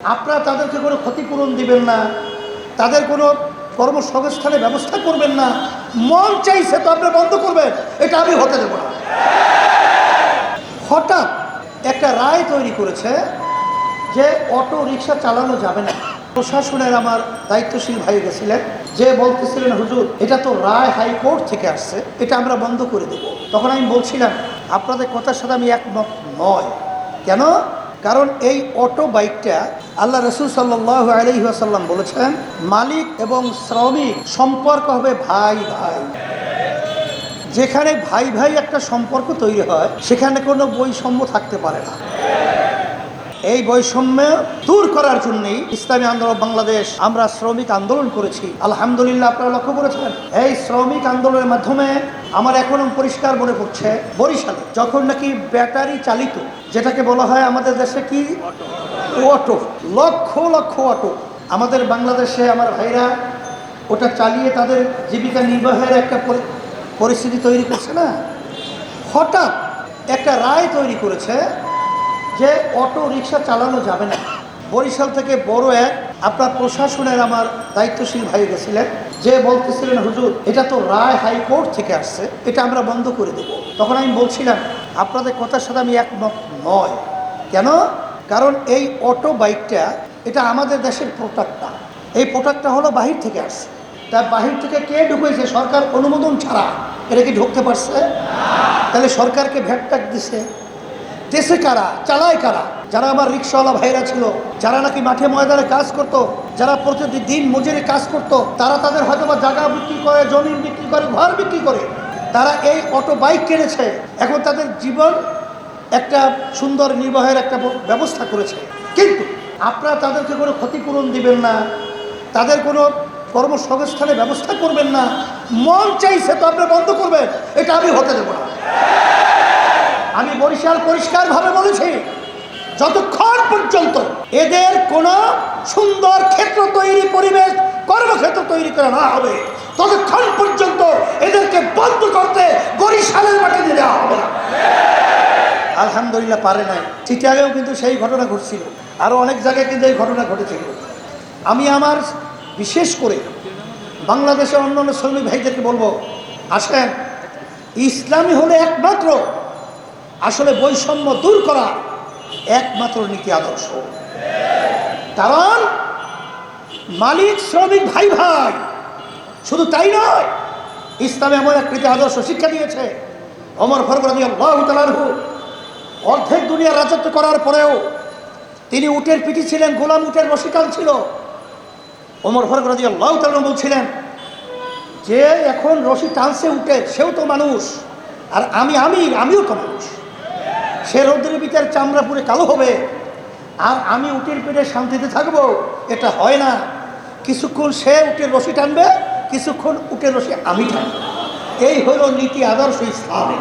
আপনারা তাদেরকে কোনো ক্ষতিপূরণ দিবেন না, তাদের কোনো কর্মসংস্থানের ব্যবস্থা করবেন না, মন চাইছে তো আপনারা বন্ধ করবেন, এটা আমি হতে দেবো না। হঠাৎ একটা রায় তৈরি করেছে যে অটো রিক্সা চালানো যাবে না। প্রশাসনের আমার দায়িত্বশীল ভাই গেছিলেন, যে বলতেছিলেন, হুজুর, এটা তো রায় হাইকোর্ট থেকে আসছে, এটা আমরা বন্ধ করে দেব। তখন আমি বলছিলাম, আপনাদের কথার সাথে আমি একমত নয়। কেন? কারণ এই অটো বাইকটা আল্লাহ রসুল সাল্লাহ আলহি আসাল্লাম বলেছেন, মালিক এবং শ্রমিক সম্পর্ক হবে ভাই ভাই। যেখানে ভাই ভাই একটা সম্পর্ক তৈরি হয়, সেখানে কোনো বৈষম্য থাকতে পারে না। এই বৈষম্য দূর করার জন্যই ইসলামী আন্দোলন বাংলাদেশ, আমরা শ্রমিক আন্দোলন করেছি। আলহামদুলিল্লাহ আপনারা লক্ষ্য করেছেন? এই শ্রমিক আন্দোলনের মাধ্যমে আমার এখনও পরিষ্কার মনে পড়ছে, বরিশালে যখন নাকি ব্যাটারি চালিত, যেটাকে বলা হয় আমাদের দেশে কি? অটো। লক্ষ লক্ষ অটো। আমাদের বাংলাদেশে আমার ভাইরা ওটা চালিয়ে তাদের জীবিকা নির্বাহের একটা পরিস্থিতি তৈরি করছে না? হঠাৎ একটা রায় তৈরি করেছে যে অটো রিক্সা চালানো যাবে না। বরিশাল থেকে বড় এক, আপনার প্রশাসনের আমার দায়িত্বশীল ভাই গেছিলেন, যে বলতেছিলেন, হুজুর, এটা তো রায় হাইকোর্ট থেকে আসছে, এটা আমরা বন্ধ করে দেব। তখন আমি বলছিলাম, আপনাদের কথার সাথে আমি একমত নয়। কেন? কারণ এই অটো বাইকটা, এটা আমাদের দেশের প্রোডাক্ট না এই প্রোডাক্টটা হলো বাহির থেকে আসছে। তার বাহির থেকে কে ঢুকেছে? সরকার অনুমোদন ছাড়া। এটা কি ঢুকতে পারছে? তাহলে সরকারকে ভ্যাট ট্যাক দিছে। দেশে কারা, চালায় কারা? যারা আমার রিক্সাওয়ালা ভাইরা ছিল, যারা নাকি মাঠে ময়দানে কাজ করত, যারা প্রতিদিন মজুরি কাজ করত, তারা তাদের হয়তো বা জায়গা বিক্রি করে, জমি বিক্রি করে, ঘর বিক্রি করে, তারা এই অটো বাইক কিনেছে, এখন তাদের জীবন একটা সুন্দর নির্বাহের একটা ব্যবস্থা করেছে। কিন্তু আপনারা তাদেরকে কোনো ক্ষতিপূরণ দিবেন না, তাদের কোনো কর্মসংস্থানের ব্যবস্থা করবেন না, মন চাইছে তো আপনি বন্ধ করবেন, এটা আমি হতে দেবো আমি বরিশাল পরিষ্কারভাবে বলেছি, যতক্ষণ পর্যন্ত এদের কোনো সুন্দর ক্ষেত্র তৈরি, পরিবেশ, কর্মক্ষেত্র তৈরি করা না হবে, ততক্ষণ পর্যন্ত এদেরকে বন্ধ করতে বরিশালের মাঠে দিয়ে দেওয়া হবে না। আলহামদুলিল্লাহ পারে নাই। চিটাগেও কিন্তু সেই ঘটনা ঘটছিল। আরও অনেক জায়গায় কিন্তু এই ঘটনা ঘটেছিল। আমি আমার বিশেষ করে বাংলাদেশের অন্যান্য শ্রমিক ভাইদেরকে বলব, আসেন, ইসলামী হলে একমাত্র আসলে বৈষম্য দূর করা একমাত্র নীতি আদর্শ। কারণ মালিক, শ্রমিক ভাই ভাই শুধু তাই নয়, ইসলামে এমন এক নীতি আদর্শ শিক্ষা দিয়েছে অমর তালারহু অর্ধেক দুনিয়ার রাজত্ব করার পরেও তিনি উটের পিঠি ছিলেন, গোলাম উটের রসিকাল ছিল। ওমর ফরগরাদি আল্লাহ তালু বলছিলেন যে, এখন রশি টানছে উঠে সেও তো মানুষ, আর আমি আমি আমিও তো মানুষ। সে রৌদ্রের ভিতরে চামড়া পুরে কালো হবে। আর আমি উটের পেটে শান্তিতে থাকব, এটা হয় না। কিছুক্ষণ সে উটের রশি টানবে, কিছুক্ষণ উটের রশি আমি টানবো। এই হলো নীতি আদর্শ ইসলামে